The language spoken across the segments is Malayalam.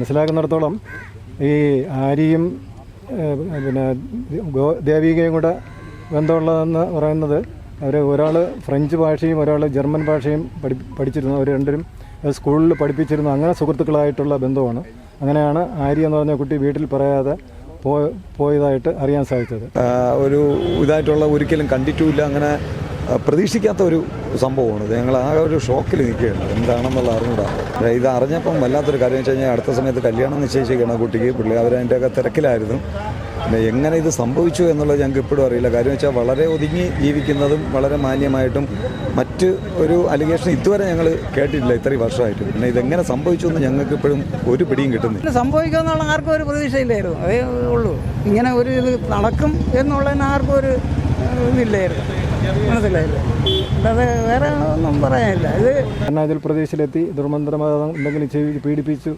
മനസ്സിലാക്കുന്നിടത്തോളം ഈ ആരിയും പിന്നെ ദേവികയും കൂടെ ബന്ധമുള്ളതെന്ന് പറയുന്നത് അവർ ഒരാൾ ഫ്രഞ്ച് ഭാഷയും ഒരാൾ ജർമ്മൻ ഭാഷയും പഠി പഠിച്ചിരുന്നു. അവർ രണ്ടരും സ്കൂളിൽ പഠിപ്പിച്ചിരുന്നു. അങ്ങനെ സുഹൃത്തുക്കളായിട്ടുള്ള ബന്ധമാണ്. അങ്ങനെയാണ് ആര്യ എന്ന് പറഞ്ഞ കുട്ടി വീട്ടിൽ പറയാതെ പോയതായിട്ട് അറിയാൻ സാധിച്ചത്. ഒരു ഇതായിട്ടുള്ള ഒരിക്കലും കണ്ടിട്ടുമില്ല. അങ്ങനെ പ്രതീക്ഷിക്കാത്ത ഒരു സംഭവമാണ്. ഞങ്ങൾ ആ ഒരു ഷോക്കിൽ നിൽക്കുകയാണ്. എന്താണെന്നുള്ള അറിഞ്ഞൂടാ. ഇത് അറിഞ്ഞപ്പം വല്ലാത്തൊരു കാര്യം വെച്ച് കഴിഞ്ഞാൽ അടുത്ത സമയത്ത് കല്യാണം നിശ്ചയിച്ചിരിക്കുകയാണ് കുട്ടിക്ക്. പുള്ളി അവരതിന്റെ ഒക്കെ തിരക്കിലായിരുന്നു. പിന്നെ എങ്ങനെ ഇത് സംഭവിച്ചു എന്നുള്ളത് ഞങ്ങൾക്ക് ഇപ്പോഴും അറിയില്ല. കാര്യം വെച്ചാൽ വളരെ ഒതുങ്ങി ജീവിക്കുന്നതും വളരെ മാന്യമായിട്ടും മറ്റ് ഒരു അലിഗേഷൻ ഇതുവരെ ഞങ്ങൾ കേട്ടിട്ടില്ല ഇത്രയും വർഷമായിട്ട്. പിന്നെ ഇതെങ്ങനെ സംഭവിച്ചു എന്ന് ഞങ്ങൾക്ക് ഇപ്പോഴും ഒരു പിടിയും കിട്ടുന്നില്ല. സംഭവിക്കുമെന്നുള്ള ആർക്കും ഒരു പ്രതീക്ഷയില്ലായിരുന്നു. അതേ ഉള്ളൂ. ഇങ്ങനെ ഒരു ഇത് നടക്കും എന്നുള്ളതിന് ആർക്കും ഒരു ഇതില്ലായിരുന്നു. മനസ്സിലായില്ല? അത് വേറെ ഒന്നും പറയാനില്ല. ഇത് അരുണാചൽ പ്രദേശിലെത്തി ദുർമന്ത്രവാദം എന്തെങ്കിലും ചെയ്ത് പീഡിപ്പിച്ചു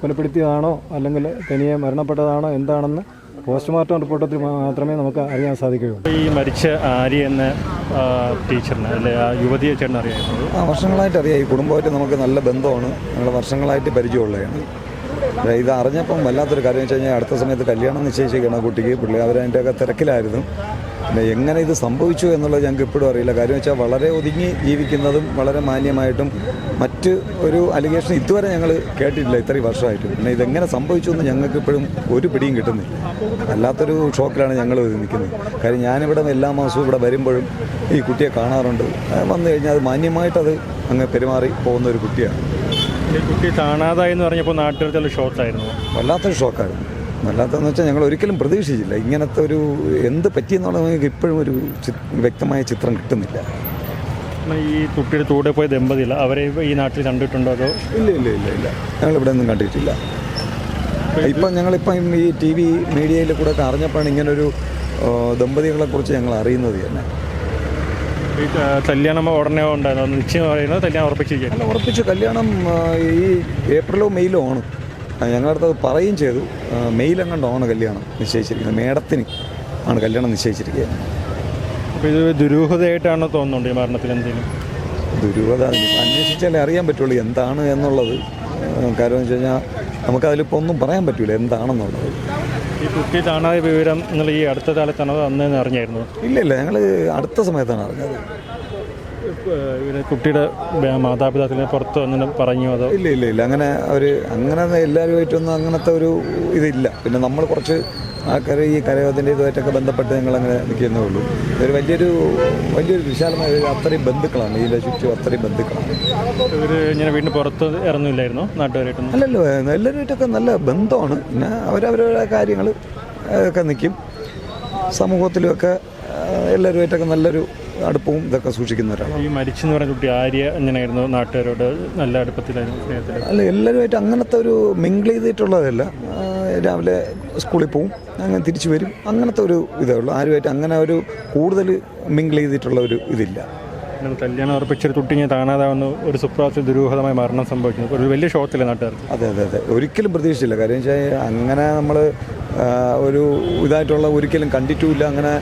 കൊലപ്പെടുത്തിയതാണോ? അല്ലെങ്കിൽ തനിയെ മരണപ്പെട്ടതാണോ? എന്താണെന്ന് പോസ്റ്റ്മോർട്ടം റിപ്പോർട്ടത്തിൽ മാത്രമേ നമുക്ക് അറിയാൻ സാധിക്കുകയുള്ളൂ. ഈ മരിച്ച ആര്യ എന്ന ടീച്ചറിന് അല്ലെ ആ യുവതിയെ ചേട്ടൻ അറിയാം ആ വർഷങ്ങളായിട്ട് അറിയാം. ഈ കുടുംബമായിട്ട് നമുക്ക് നല്ല ബന്ധമാണ്. ഞങ്ങൾ വർഷങ്ങളായിട്ട് പരിചയമുള്ളതാണ്. ഇത് അറിഞ്ഞപ്പം വല്ലാത്തൊരു കാര്യം വെച്ച് കഴിഞ്ഞാൽ അടുത്ത സമയത്ത് കല്യാണം നിശ്ചയിച്ചിരിക്കണം ആ കുട്ടിക്ക്. പുള്ളി അവരതിന്റെയൊക്കെ തിരക്കിലായിരുന്നു. പിന്നെ എങ്ങനെ ഇത് സംഭവിച്ചു എന്നുള്ളത് ഞങ്ങൾക്ക് ഇപ്പോഴും അറിയില്ല. കാര്യം വെച്ചാൽ വളരെ ഒതുങ്ങി ജീവിക്കുന്നതും വളരെ മാന്യമായിട്ടും മറ്റ് ഒരു അലിഗേഷൻ ഇതുവരെ ഞങ്ങൾ കേട്ടിട്ടില്ല ഇത്രയും വർഷമായിട്ട്. പിന്നെ ഇതെങ്ങനെ സംഭവിച്ചു എന്ന് ഞങ്ങൾക്ക് ഇപ്പോഴും ഒരു പിടിയും കിട്ടുന്നില്ല. വല്ലാത്തൊരു ഷോക്കിലാണ് ഞങ്ങൾ നിൽക്കുന്നത്. കാര്യം ഞാനിവിടെ എല്ലാ മാസവും ഇവിടെ വരുമ്പോഴും ഈ കുട്ടിയെ കാണാറുണ്ട്. വന്നു കഴിഞ്ഞാൽ അത് മാന്യമായിട്ടത് അങ്ങ് പെരുമാറി പോകുന്ന ഒരു കുട്ടിയാണ്. ഈ കുട്ടി കാണാതായി എന്ന് പറഞ്ഞപ്പോൾ നാട്ടുകാർക്ക് ഷോക്കായിരുന്നു വല്ലാത്തൊരു ഷോക്കായിരുന്നു വല്ലാത്തതെന്ന് വെച്ചാൽ ഞങ്ങൾ ഒരിക്കലും പ്രതീക്ഷിച്ചില്ല. ഇങ്ങനത്തെ ഒരു എന്ത് പറ്റിയെന്നുള്ള നമുക്ക് ഇപ്പോഴും ഒരു വ്യക്തമായ ചിത്രം കിട്ടുന്നില്ല. ഈ കുട്ടിയുടെ കൂടെ പോയ ദമ്പതിയില്ല അവരെ ഈ നാട്ടിൽ കണ്ടിട്ടുണ്ടോ അതോ? ഇല്ല ഇല്ല ഇല്ല ഇല്ല. ഞങ്ങൾ ഇവിടെ ഒന്നും കണ്ടിട്ടില്ല. ഇപ്പം ഞങ്ങളിപ്പം ഈ ടി വി മീഡിയയിൽ കൂടെ ഒക്കെ അറിഞ്ഞപ്പോഴാണ് ഇങ്ങനൊരു ആ, ദമ്പതികളെ കുറിച്ച് ഞങ്ങൾ അറിയുന്നത് തന്നെ. ഈ കല്യാണം ഉടനെ ഉണ്ടായിരുന്നു. നിശ്ചയം പറയുന്നത് കല്യാണം ഉറപ്പിച്ചിരിക്കുകയാണ് അല്ല ഉറപ്പിച്ചു കല്യാണം ഈ ഏപ്രിലോ മെയിലോ ആണ്. ആ, അടുത്തത് അത് പറയുകയും ചെയ്തു. മെയിൽ അങ്ങോട്ടാണ് കല്യാണം നിശ്ചയിച്ചിരിക്കുന്നത്. മേടത്തിന് ആണ് കല്യാണം നിശ്ചയിച്ചിരിക്കുക അപ്പോൾ ഇത് ദുരൂഹതയായിട്ടാണോ തോന്നുന്നുണ്ട് ഈ മരണത്തിൽ എന്തെങ്കിലും? ദുരൂഹത അന്വേഷിച്ചാലേ അറിയാൻ പറ്റുള്ളൂ എന്താണ് എന്നുള്ളത്. കാര്യം എന്ന് വെച്ച് കഴിഞ്ഞാൽ നമുക്കതിലിപ്പോൾ ഒന്നും പറയാൻ പറ്റില്ല എന്താണെന്നുള്ളത്. ഈ കുട്ടി കാണാതെ വിവരം എന്നുള്ള ഈ അടുത്ത കാലത്താണോ അന്ന് അറിഞ്ഞായിരുന്നു? ഇല്ല ഇല്ല ഞങ്ങൾ അടുത്ത സമയത്താണ് അറിഞ്ഞത്. കുട്ടിയുടെ മാതാപിതാക്കളെ പുറത്ത് അങ്ങനെ പറഞ്ഞു അതോ? ഇല്ല ഇല്ല ഇല്ല. അങ്ങനെ അവർ അങ്ങനെ എല്ലാവരുമായിട്ടൊന്നും അങ്ങനത്തെ ഒരു ഇതില്ല. പിന്നെ നമ്മൾ കുറച്ച് ആൾക്കാർ ഈ കരയോധന്റെ ഇതുമായിട്ടൊക്കെ ബന്ധപ്പെട്ട് ഞങ്ങൾ അങ്ങനെ നിൽക്കുന്നേ ഉള്ളൂ. ഇതൊരു വലിയൊരു വലിയൊരു വിശാലമായ ഒരു അത്രയും ബന്ധുക്കളാണ്. ഇതിന്റെ ചുറ്റും അത്രയും ബന്ധുക്കളാണ്. ഇവർ ഇങ്ങനെ വീടിന് പുറത്ത് ഇറങ്ങില്ലായിരുന്നു നാട്ടുകാരായിട്ടൊന്നും? അല്ലല്ലോ എല്ലാവരുമായിട്ടൊക്കെ നല്ല ബന്ധമാണ്. പിന്നെ അവരവരുടെ കാര്യങ്ങൾ ഒക്കെ നിൽക്കും സമൂഹത്തിലുമൊക്കെ എല്ലാവരുമായിട്ടൊക്കെ നല്ലൊരു അടുപ്പവും ഇതൊക്കെ സൂക്ഷിക്കുന്നവരാണ് ഈ മരിച്ചെന്ന് പറഞ്ഞ കുട്ടി ആര്യ എങ്ങനെയായിരുന്നു നാട്ടുകാരോട് നല്ല അടുപ്പത്തിലായിരുന്നു അല്ല എല്ലാവരുമായിട്ട് അങ്ങനത്തെ ഒരു മിങ്കിൾ ചെയ്തിട്ടുള്ളതല്ല. രാവിലെ സ്കൂളിൽ പോവും അങ്ങനെ തിരിച്ചു വരും. അങ്ങനത്തെ ഒരു ഇതേ ഉള്ളൂ. ആരുമായിട്ട് അങ്ങനെ ഒരു കൂടുതൽ മിങ്കിൾ ചെയ്തിട്ടുള്ള ഒരു ഇതില്ല. കല്യാണം ഉറപ്പിച്ചൊരു തുട്ടിങ്ങി താണാതാവുന്ന ഒരു സുപ്രാത്തിൽ ദുരൂഹതമായ മരണം സംഭവിക്കുന്നു. ഒരു വലിയ ഷോക്കില്ല നാട്ടുകാർക്ക്? അതെ അതെ അതെ. ഒരിക്കലും പ്രതീക്ഷിച്ചില്ല. കാര്യം വെച്ചാൽ അങ്ങനെ നമ്മൾ ഒരു ഇതായിട്ടുള്ള ഒരിക്കലും കണ്ടിട്ടുമില്ല. അങ്ങനെ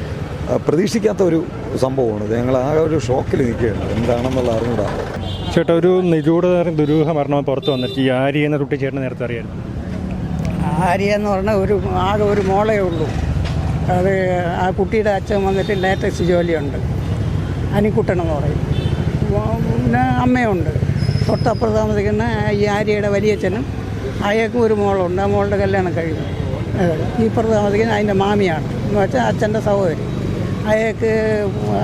പ്രതീക്ഷിക്കാത്ത ഒരു സംഭവമാണ്. ഞങ്ങൾ ആ ഒരു ഷോക്കിൽ നിൽക്കുകയാണ്. എന്താണെന്നുള്ള അറിഞ്ഞൂടാ. ചേട്ടാ ഒരു നിഗൂഢതരം ദുരൂഹ മരണം പുറത്ത് വന്നിട്ട് ഈ ആര്യ എന്ന കുട്ടി ചേട്ടന് നേരത്തെ അറിയായിരുന്നു ആര്യ എന്ന് പറഞ്ഞാൽ ഒരു ആകെ ഒരു മോളേ ഉള്ളൂ. അത് ആ കുട്ടിയുടെ അച്ഛൻ വന്നിട്ട് ലേറ്റക്സ് ജോലിയുണ്ട്. അനിക്കുട്ടൻ എന്ന് പറയും പിന്നെ അമ്മയുണ്ട്. തൊട്ടപ്പുറത്ത് താമസിക്കുന്ന ഈ ആര്യയുടെ വലിയച്ഛനും അയാൾക്കും ഒരു മോളുണ്ട്. ആ മോളുടെ കല്യാണം കഴിഞ്ഞു. ഈ പുറത്ത് താമസിക്കുന്ന അതിന്റെ മാമിയാണ്. എന്ന് വെച്ചാൽ അച്ഛന്റെ സഹോദരി. അയാൾക്ക്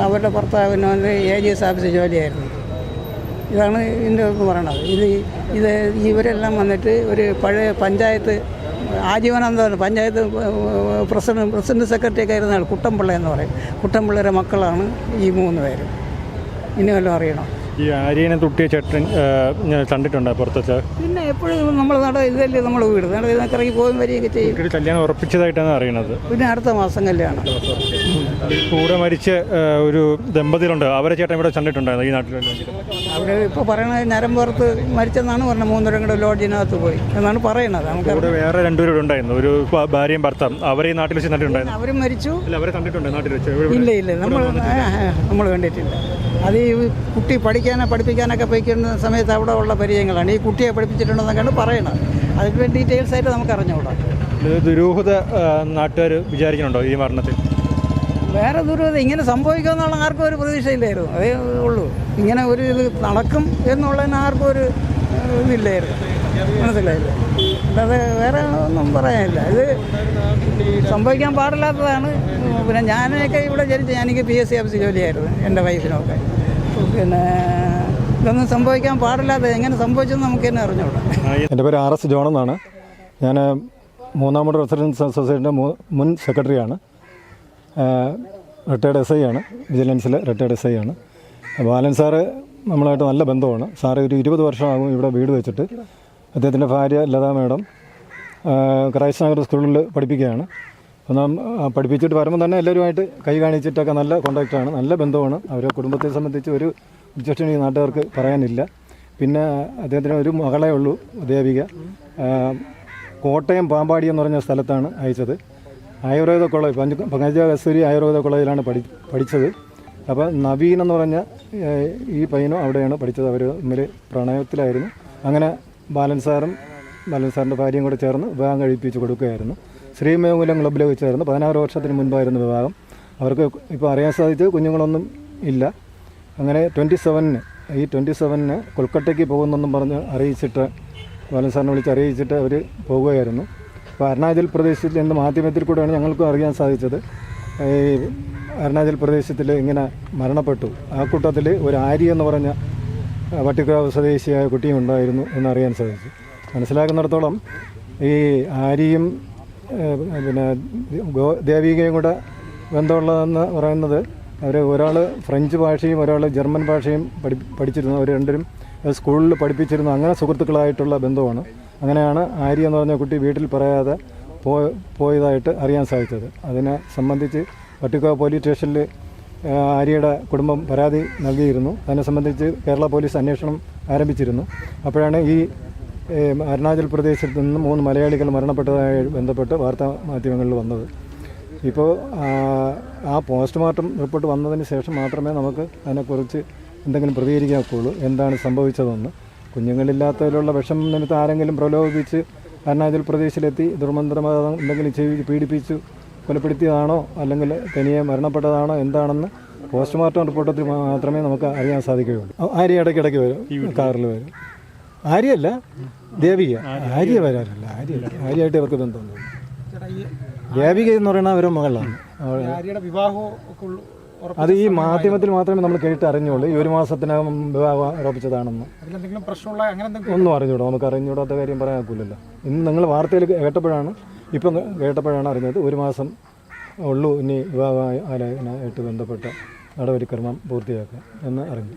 അവരുടെ ഭർത്താവിന് എ ജി എസ് ഓഫീസ് ജോലിയായിരുന്നു. ഇതാണ് ഇതിന്റെ എന്ന് പറയണത്. ഇത് ഇത് ഇവരെല്ലാം വന്നിട്ട് ഒരു പഴയ പഞ്ചായത്ത് ആജീവനാന്തം പഞ്ചായത്ത് പ്രസിഡന്റ് പ്രസിഡന്റ് സെക്രട്ടറി ഒക്കെ ആയിരുന്ന ആൾ കുട്ടമ്പിള്ള എന്ന് പറയും. കുട്ടമ്പിള്ളയുടെ മക്കളാണ് ഈ മൂന്ന് പേര്. ഇനി വല്ലതും അറിയണം? ഈ ആര്യനെ തുട്ടിയ ചേട്ടൻ ഞാൻ കണ്ടിട്ടുണ്ട് പുറത്തെ പിന്നെ എപ്പോഴും നമ്മൾ നട ഇതല്ലേ നമ്മൾ വീട്. നട ഇതിനൊക്കെ ഇറങ്ങി പോകും വരികയൊക്കെ ചെയ്യും. കല്യാണം ഉറപ്പിച്ചതായിട്ടാണ് അറിയുന്നത് പിന്നെ അടുത്ത മാസം കല്യാണം. കൂടെ മരിച്ച ഒരു ദമ്പതികളുണ്ട്. അവരെ ചേട്ടൻ ഇവിടെ കണ്ടിട്ടുണ്ടായിരുന്നു ഈ നാട്ടിൽ അവിടെ ഇപ്പോൾ പറയണത് ഞരമ്പുറത്ത് മരിച്ചെന്നാണ് പറഞ്ഞത്. മൂന്നരം കൂടെ ലോഡ്ജിനകത്ത് പോയി. എന്നാണ് പറയണത്. നമുക്ക് ഇവിടെ വേറെ രണ്ടുപേരും ഉണ്ടായിരുന്നു. ഒരു ഭാര്യയും ഭർത്താവും. അവരെ ഈ നാട്ടിൽ വെച്ച് കണ്ടിട്ടുണ്ടായിരുന്നു. അവരും മരിച്ചു. അവരെ കണ്ടിട്ടുണ്ട് നാട്ടിൽ വെച്ച്. ഇല്ല ഇല്ല. നമ്മൾ നമ്മൾ കണ്ടിട്ടില്ല. അത് ഈ കുട്ടി പഠിക്കാനോ പഠിപ്പിക്കാനൊക്കെ പോയിക്കുന്ന സമയത്ത് അവിടെ ഉള്ള പരിചയങ്ങളാണ്. ഈ കുട്ടിയെ പഠിപ്പിച്ചിട്ടുണ്ടെന്നൊക്കെയാണ് പറയണത് അതിന്റെ ഡീറ്റെയിൽസ് ആയിട്ട് നമുക്ക് അറിഞ്ഞുകൂടാ. ദുരൂഹത നാട്ടുകാർ വിചാരിക്കുന്നുണ്ടോ ഈ മരണത്തിൽ? വേറെ ദുരൂഹത ഇങ്ങനെ സംഭവിക്കുമെന്നുള്ള ആർക്കും ഒരു പ്രതീക്ഷയില്ലായിരുന്നു. അതേ ഉള്ളൂ. ഇങ്ങനെ ഒരു ഇത് നടക്കും എന്നുള്ളതിന് ആർക്കും ഒരു ഇതില്ലായിരുന്നു. മനസ്സിലായില്ല? അല്ലാതെ വേറെ ഒന്നും പറയാനില്ല. ഇത് സംഭവിക്കാൻ പാടില്ലാത്തതാണ്. പിന്നെ ഞാനൊക്കെ ഇവിടെ ജനിച്ച ഞാനെനിക്ക് പി എസ് സി ഓഫീസ് ജോലിയായിരുന്നു. എന്റെ വൈഫിനൊക്കെ പിന്നെ ഇതൊന്നും സംഭവിക്കാൻ പാടില്ലാതെ എങ്ങനെ സംഭവിച്ചെന്ന് നമുക്ക് തന്നെ അറിഞ്ഞൂടാ. എന്റെ പേര് ആർ എസ് ജോൺ എന്നാണ്. ഞാൻ മൂന്നാമത് റെസിഡൻസ് അസോസിയേഷന്റെ മുൻ സെക്രട്ടറിയാണ്. റിട്ടയർഡ് എസ് ഐ ആണ്. വിജിലൻസിലെ റിട്ടയർഡ് എസ് ഐ ആണ്. ബാലൻ സാറ് നമ്മളായിട്ട് നല്ല ബന്ധമാണ്. സാറ് ഒരു ഇരുപത് വർഷമാകും ഇവിടെ വീട് വെച്ചിട്ട്. അദ്ദേഹത്തിന്റെ ഭാര്യ ലതാ മേഡം ക്രൈസ്റ്റ് നഗർ സ്കൂളിൽ പഠിപ്പിക്കുകയാണ്. അപ്പോൾ നാം പഠിപ്പിച്ചിട്ട് വരുമ്പോൾ തന്നെ എല്ലാവരുമായിട്ട് കൈ കാണിച്ചിട്ടൊക്കെ നല്ല കോണ്ടാക്റ്റാണ് നല്ല ബന്ധമാണ്. അവരെ കുടുംബത്തെ സംബന്ധിച്ച് ഒരു ഒബ്ജക്ഷൻ ഈ നാട്ടുകാർക്ക് പറയാനില്ല. പിന്നെ അദ്ദേഹത്തിന് ഒരു മകളേ ഉള്ളൂ ദേവിക കോട്ടയം പാമ്പാടി എന്ന് പറഞ്ഞ സ്ഥലത്താണ് അയച്ചത്. ആയുർവേദ കോളേജ് പഞ്ച പങ്കജ ആയുർവേദ കോളേജിലാണ് പഠി പഠിച്ചത്. അപ്പോൾ നവീൻ എന്ന് പറഞ്ഞ ഈ പയ്യനും അവിടെയാണ് പഠിച്ചത്. അവർ തമ്മിൽ പ്രണയത്തിലായിരുന്നു. അങ്ങനെ ബാലൻ സാറും ബാലൻ സാറിന്റെ ഭാര്യയും കൂടെ ചേർന്ന് വിവാഹം കഴിപ്പിച്ച് കൊടുക്കുകയായിരുന്നു. ശ്രീമേകുലം ക്ലബ്ബിൽ വെച്ചായിരുന്നു പതിനാറ് വർഷത്തിന് മുൻപായിരുന്നു വിവാഹം. അവർക്ക് ഇപ്പോൾ അറിയാൻ സാധിച്ചു കുഞ്ഞുങ്ങളൊന്നും ഇല്ല. അങ്ങനെ ട്വന്റി സെവനിന് ഈ ട്വന്റി സെവനിന് കൊൽക്കട്ടയ്ക്ക് പോകുന്നെന്നും പറഞ്ഞ് അറിയിച്ചിട്ട് ബാലൻ സാറിനെ വിളിച്ച് അറിയിച്ചിട്ട് അവർ പോവുകയായിരുന്നു അപ്പോൾ അരുണാചൽ പ്രദേശിൽ നിന്ന് മാധ്യമത്തിൽ കൂടെയാണ് ഞങ്ങൾക്കും അറിയാൻ സാധിച്ചത്. ഈ അരുണാചൽ പ്രദേശത്തിൽ ഇങ്ങനെ മരണപ്പെട്ടു. ആ കൂട്ടത്തിൽ ഒരു ആരി എന്ന് പറഞ്ഞ വട്ടിക്കാവ് സ്വദേശിയായ കുട്ടിയും ഉണ്ടായിരുന്നു എന്നറിയാൻ സാധിച്ചു. മനസ്സിലാക്കുന്നിടത്തോളം ഈ ആരിയും പിന്നെ ദേവികയും കൂടെ ബന്ധമുള്ളതെന്ന് പറയുന്നത് അവർ ഒരാൾ ഫ്രഞ്ച് ഭാഷയും ഒരാൾ ജർമ്മൻ ഭാഷയും പഠി പഠിച്ചിരുന്നു. അവർ രണ്ടരും സ്കൂളിൽ പഠിപ്പിച്ചിരുന്നു. അങ്ങനെ സുഹൃത്തുക്കളായിട്ടുള്ള ബന്ധമാണ്. അങ്ങനെയാണ് ആര്യ എന്ന് പറഞ്ഞ കുട്ടി വീട്ടിൽ പറയാതെ പോയ പോയതായിട്ട് അറിയാൻ സാധിച്ചത്. അതിനെ സംബന്ധിച്ച് പട്ടിക്കോ പോലീസ് സ്റ്റേഷനിൽ ആര്യയുടെ കുടുംബം പരാതി നൽകിയിരുന്നു. അതിനെ സംബന്ധിച്ച് കേരള പോലീസ് അന്വേഷണം ആരംഭിച്ചിരുന്നു. അപ്പോഴാണ് ഈ അരുണാചൽ പ്രദേശിൽ നിന്ന് മൂന്ന് മലയാളികൾ മരണപ്പെട്ടതായി ബന്ധപ്പെട്ട് വാർത്താ മാധ്യമങ്ങളിൽ വന്നത്. ഇപ്പോൾ ആ, പോസ്റ്റ്മോർട്ടം റിപ്പോർട്ട് വന്നതിന് ശേഷം മാത്രമേ നമുക്ക് അതിനെക്കുറിച്ച് എന്തെങ്കിലും പ്രതികരിക്കാൻ ഒക്കുള്ളൂ എന്താണ് സംഭവിച്ചതെന്ന്. കുഞ്ഞുങ്ങളില്ലാത്തതിലുള്ള വിഷം നിമിത്തം ആരെങ്കിലും പ്രലോഭിപ്പിച്ച് അരുണാചൽ പ്രദേശിലെത്തി ദുർമന്ത്രവാദം എന്തെങ്കിലും ചെയ്ത് പീഡിപ്പിച്ചു കൊലപ്പെടുത്തിയതാണോ അല്ലെങ്കിൽ തനിയെ മരണപ്പെട്ടതാണോ എന്താണെന്ന് പോസ്റ്റ്മോർട്ടം റിപ്പോർട്ടത്തിൽ മാത്രമേ നമുക്ക് അറിയാൻ സാധിക്കുകയുള്ളൂ. ആര് ആര്യ ഇടയ്ക്കിടയ്ക്ക് വരും കാറിൽ വരും. ആര്യല്ല ദേവിക. ആര്യ. വരാനല്ല ആര്യ. ആര്യയായിട്ട് ഇവർക്ക് ബന്ധമൊന്നും ദേവിക എന്ന് പറയുന്ന അവരുടെ മകളാണ്. അത് ഈ മാധ്യമത്തിൽ മാത്രമേ നമ്മൾ കേട്ട് അറിഞ്ഞുള്ളൂ. ഈ ഒരു മാസത്തിനകം വിവാഹം ഉറപ്പിച്ചതാണെന്ന്. അതിലെന്തെങ്കിലും പ്രശ്നമുള്ള അങ്ങനെ ഒന്നും അറിഞ്ഞൂടാ. നമുക്ക് അറിഞ്ഞൂടാത്ത കാര്യം പറയാൻ ഒക്കില്ലല്ലോ ഇന്ന് നിങ്ങൾ വാർത്തയിൽ കേട്ടപ്പോഴാണ് ഇപ്പം കേട്ടപ്പോഴാണ് അറിഞ്ഞത് ഒരു മാസം ഉള്ളൂ ഇനി വിവാഹ ആലോചനയായിട്ട് ബന്ധപ്പെട്ട നടപടിക്രമം പൂർത്തിയാക്കുക എന്ന് അറിഞ്ഞു.